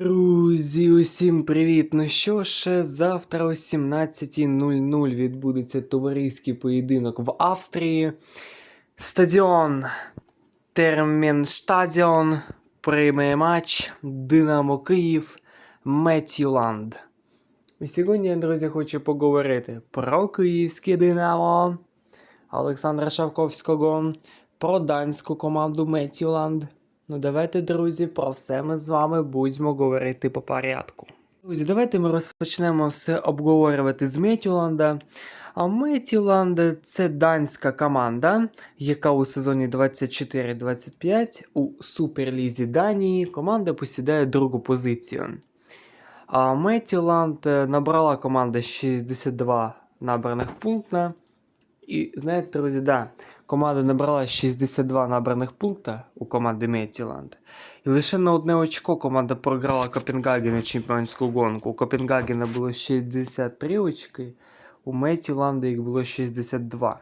Друзі, усім привіт! Ну що ж, завтра о 17.00 відбудеться товариський поєдинок в Австрії. Стадіон Терменштадіон прийме матч Динамо Київ Метюланд. І сьогодні я, друзі, хочу поговорити про київське Динамо Олександра Шавковського, про данську команду Метюланд. Ну, давайте, друзі, про все ми з вами будемо говорити по порядку. Друзі, давайте ми розпочнемо все обговорювати з Метюланда. А Метюланд це данська команда, яка у сезоні 24-25 у Суперлізі Данії команда посідає другу позицію. А Метюланд набрала команда 62 набраних пункта. І знаєте, друзі, да, команда набрала 62 набраних пункта у команди Метіланд. І лише на одне очко команда програла Копенгагену чемпіонську гонку. У Копенгагена було 63 очки, у Метіланда їх було 62.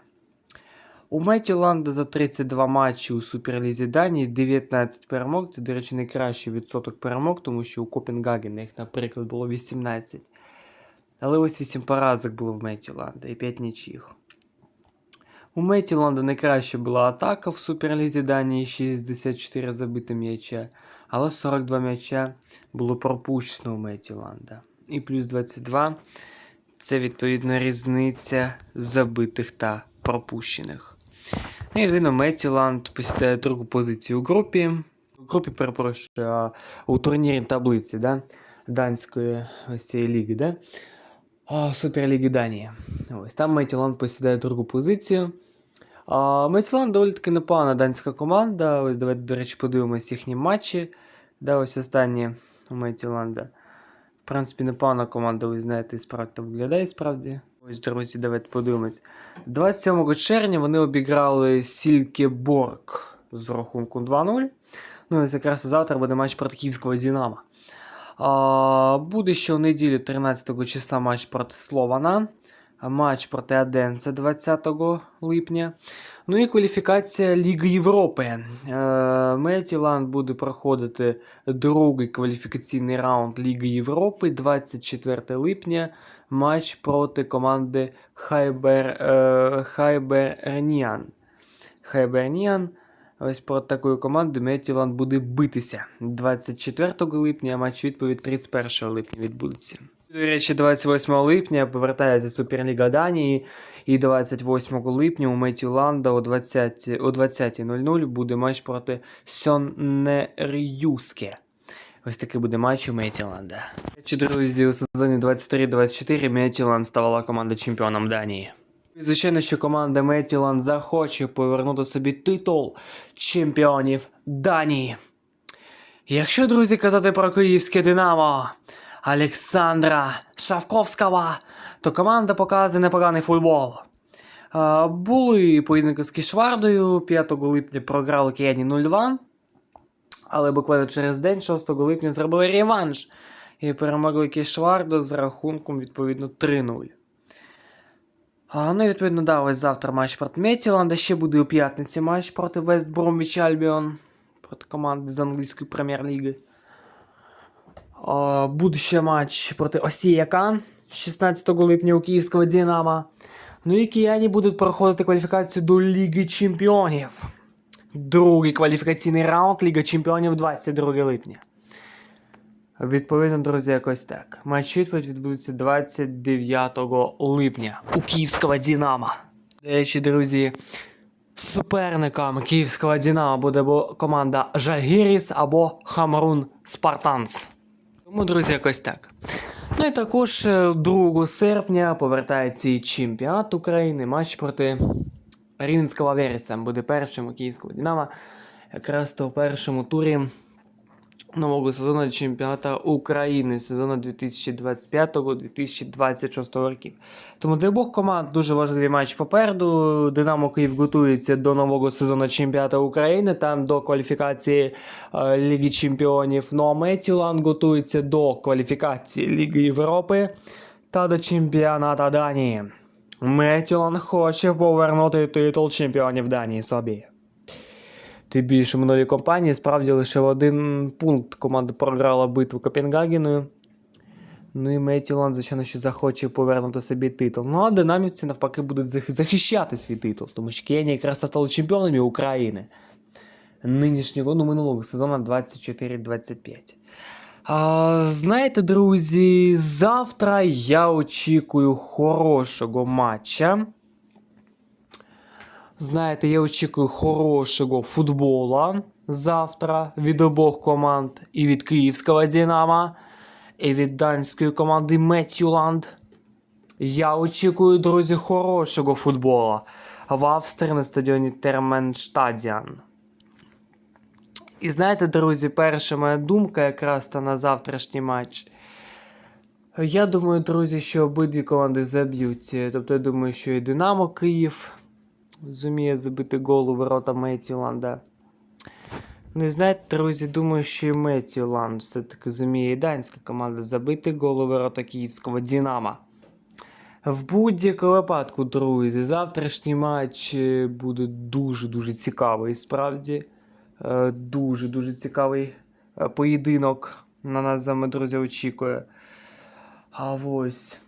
У Метіланда за 32 матчі у Суперлізі Данії 19 перемог. Це, до речі, найкращий відсоток перемог, тому що у Копенгагена їх, наприклад, було 18. Але ось 8 поразок було в Метіланда і 5 нічих. У Метіланда найкраще була атака в Суперлізі Данії 64 забити м'яча, але 42 м'яча було пропущено у Метіланда. І плюс 22 це відповідно різниця забитих та пропущених. Ну і відповідно Метіланд посідає другу позицію у групі. У групі, перепрошую, у турнірі таблиці да? данської ось цієї ліги, да? Суперліги Данії. Ось там Метіланд посідає другу позицію. А, доволі таки непогана данська команда. Ось давайте, до речі, подивимось їхні матчі. Да, ось останні у Метіланда. В принципі, непогана команда, ви знаєте, і справді там виглядає справді. Ось, друзі, давайте подивимось. 27 червня вони обіграли Сількеборг з рахунку 2-0. Ну, ось якраз завтра буде матч проти Київського Зінама. Буде ще у неділю 13 числа матч проти Слована. Матч проти Аденце 20 липня. Ну і кваліфікація Ліги Європи. Е, Метіланд буде проходити другий кваліфікаційний раунд Ліги Європи 24 липня. Матч проти команди Хайбер, е, Хайберніан. Хайберніан. Ось проти такої команди Метіланд буде битися 24 липня, матч відповідь 31 липня відбудеться. До речі, 28 липня повертається Суперліга Данії, і 28 липня у Метіланда о 20 о 20.00 буде матч проти Сьоннерюске. Ось такий буде матч у Метіланда. Друзі, у сезоні 23-24 Метіланд ставала команда чемпіоном Данії. І, Звичайно, що команда Метіланд захоче повернути собі титул чемпіонів Данії. Якщо, друзі, казати про київське Динамо Олександра Шавковського, то команда показує непоганий футбол. Були поєдинки з Кішвардою 5 липня програли Кияні 0-2. Але буквально через день, 6 липня, зробили реванш і перемогли Кішварду з рахунком відповідно 3-0. А, ну відповідно, да, ось завтра матч проти Метіланда. Ще буде у п'ятниці матч проти Вест Бромвіч Альбіон. Проти команди з англійської прем'єр-ліги. Буде ще матч проти Осіяка 16 липня у Київського Динамо. Ну і кияні будуть проходити кваліфікацію до Ліги Чемпіонів. Другий кваліфікаційний раунд Ліга Чемпіонів 22 липня. Відповідно, друзі, якось так. Матч відповідь відбудеться 29 липня у Київського Динамо. До речі, друзі, суперником Київського Динамо буде команда Жагіріс або Хамрун Спартанс. Тому, друзі, якось так. Ну і також е, 2 серпня повертається і чемпіонат України. Матч проти Рівненського Вереса буде першим у Київського Динамо. Якраз то в першому турі нового сезону чемпіонату України сезону 2025-2026 років. Тому для обох команд дуже важливий матч попереду. Динамо Київ готується до нового сезону чемпіонату України, там до кваліфікації е, Ліги Чемпіонів. Ну а Метілан готується до кваліфікації Ліги Європи та до чемпіонату Данії. Метілан хоче повернути титул чемпіонів Данії собі. Тим більше минулій компанії справді лише в один пункт команда програла битву Копенгагеною. Ну і Метіланд, звичайно, що захоче повернути собі титул. Ну а динамівці навпаки будуть захищати свій титул, тому що Кенія якраз стали чемпіонами України нинішнього, ну минулого сезону 24-25. А, знаєте, друзі, завтра я очікую хорошого матча. Знаєте, я очікую хорошого футбола завтра від обох команд і від київського Динамо, і від данської команди Метюланд. Я очікую, друзі, хорошого футбола в Австрії на стадіоні Терменштадіан. І знаєте, друзі, перша моя думка якраз та на завтрашній матч. Я думаю, друзі, що обидві команди заб'ють. Тобто я думаю, що і Динамо Київ зуміє забити гол у ворота Метіланда. Ну і знаєте, друзі, думаю, що і Метіланд все-таки зуміє і данська команда забити гол у ворота київського Динамо. В будь-якому випадку, друзі, завтрашній матч е, буде дуже-дуже цікавий, справді. Дуже-дуже цікавий е, поєдинок на нас з вами, друзі, очікує. А ось.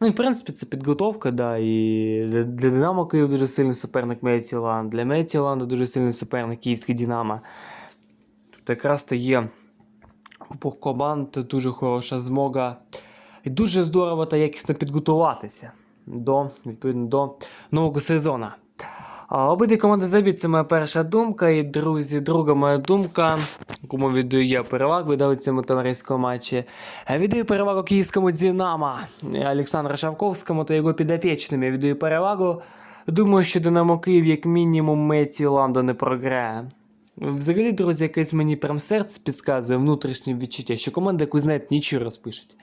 Ну і в принципі це підготовка, да, і для, для Динамо Київ дуже сильний суперник Метіланд, для Метіланда дуже сильний суперник Київський Динамо. Тут якраз то є обох команд дуже хороша змога. І дуже здорово та якісно підготуватися до, відповідно, до нового сезону. Обидві команди заб'ють, це моя перша думка. І, друзі, друга моя думка, кому віддаю я перевагу віддав цьому товариському матчі. Е, Віддаю перевагу київському Динамо Олександру Шавковському та його підопічним. Я віддаю перевагу. Думаю, що Динамо Київ, як мінімум, Меті Ландо не програє. Взагалі, друзі, якесь мені прям серце підказує внутрішнє відчуття, що команда, яку знаєте, нічого розпишуть.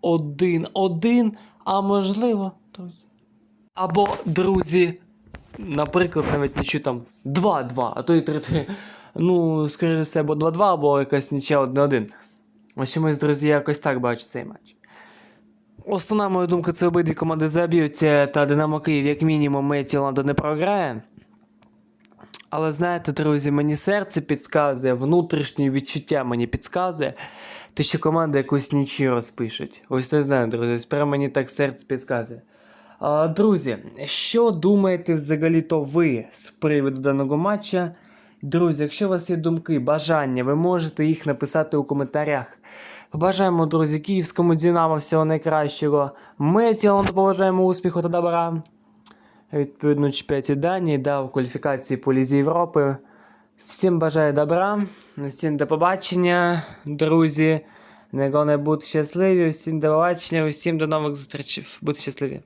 Один-один, а можливо, друзі. Або, друзі, наприклад, навіть нічого там 2-2, а то й 3-3. Ну, скоріше все, або 2-2, або якась нічия 1-1. Ось чомусь, друзі, якось так бачу цей матч. Основна моя думка, це обидві команди заб'ються, та Динамо Київ, як мінімум, Метіландо не програє. Але знаєте, друзі, мені серце підказує, внутрішнє відчуття мені підказує, те, що команда якусь нічию розпишуть. Ось не знаю, друзі, прямо мені так серце підказує. А, друзі, що думаєте взагалі-то ви з приводу даного матча? Друзі, якщо у вас є думки, бажання, ви можете їх написати у коментарях. Побажаємо, друзі, київському Динамо всього найкращого. Ми цілому побажаємо успіху та добра. Відповідно, чемпіонаті Данії, да, в кваліфікації по Лізі Європи. Всім бажаю добра, всім до побачення, друзі. Не головне бути щасливі, всім до побачення, всім до нових зустрічей. Будьте щасливі.